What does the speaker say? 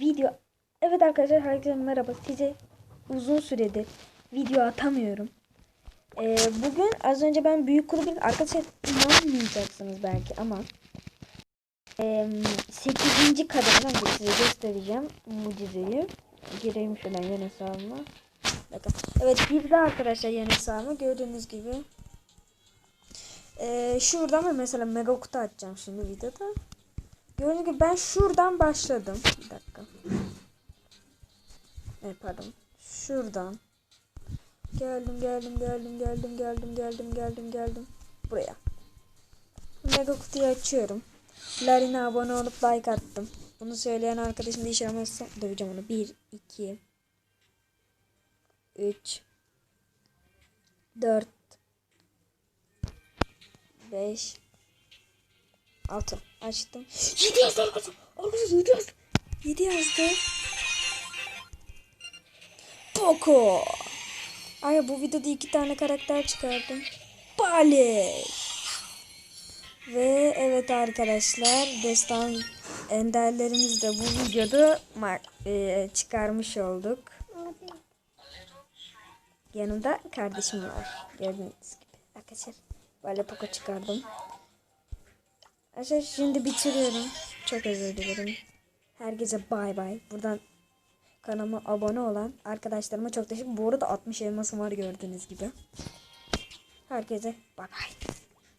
video. Evet arkadaşlar herkese merhaba. Size uzun süredir video atamıyorum. Ee, bugün az önce ben büyük kulübün arkadaşlar inanmayacaksınız belki ama e, 8. kademden de size göstereceğim mucizeyi. Gireyim şuradan yan hesabıma. Bakın. Evet bir de arkadaşlar yan hesabıma gördüğünüz gibi. Ee, şuradan mesela mega kutu açacağım şimdi videoda. Gördüğünüz gibi ben şuradan başladım. Bir dakika. Evet pardon. Şuradan. Geldim geldim geldim geldim geldim geldim geldim geldim. Buraya. Mega kutuyu açıyorum. Larina abone olup like attım. Bunu söyleyen arkadaşım da iş aramazsa döveceğim onu. 1, 2, 3, 4, 5, 6. Açtım. 7 yazdı arkadaşlar. Arkadaşlar 7 yazdı. 7 yazdı. Poco. Ay bu videoda iki tane karakter çıkardım. Bale. Ve evet arkadaşlar destan enderlerimizi de bu videoda e, çıkarmış olduk. Yanımda kardeşim var. Gördüğünüz gibi. Arkadaşlar böyle poco çıkardım. Arkadaşlar şimdi bitiriyorum. Çok özür dilerim. Herkese bay bay. Buradan kanalıma abone olan arkadaşlarıma çok teşekkür Bu arada 60 elmasım var gördüğünüz gibi. Herkese bay bay.